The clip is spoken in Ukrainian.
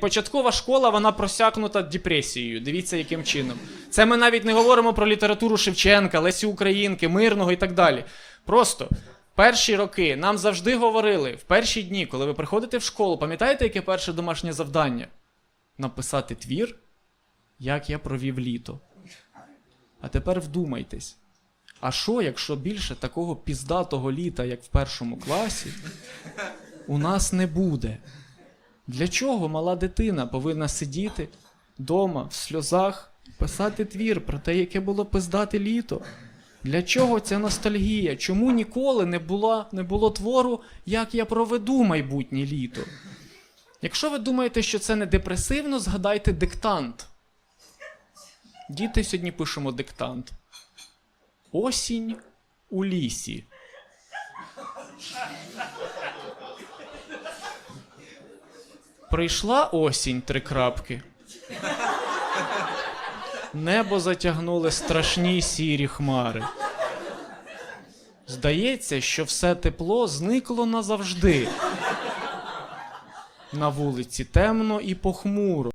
Початкова школа вона просякнута депресією. Дивіться, яким чином. Це ми навіть не говоримо про літературу Шевченка, Лесі Українки, Мирного і так далі. Просто перші роки нам завжди говорили в перші дні, коли ви приходите в школу, пам'ятаєте, яке перше домашнє завдання? Написати твір, як я провів літо. А тепер вдумайтесь. А що, якщо більше такого піздатого літа, як в першому класі, у нас не буде? Для чого мала дитина повинна сидіти вдома в сльозах, писати твір про те, яке було пиздате літо? Для чого ця ностальгія? Чому ніколи не було, не було твору, як я проведу майбутнє літо? Якщо ви думаєте, що це не депресивно, згадайте диктант. Діти сьогодні пишемо диктант. Осінь у лісі. Прийшла осінь три крапки. Небо затягнули страшні сірі хмари. Здається, що все тепло зникло назавжди. На вулиці темно і похмуро.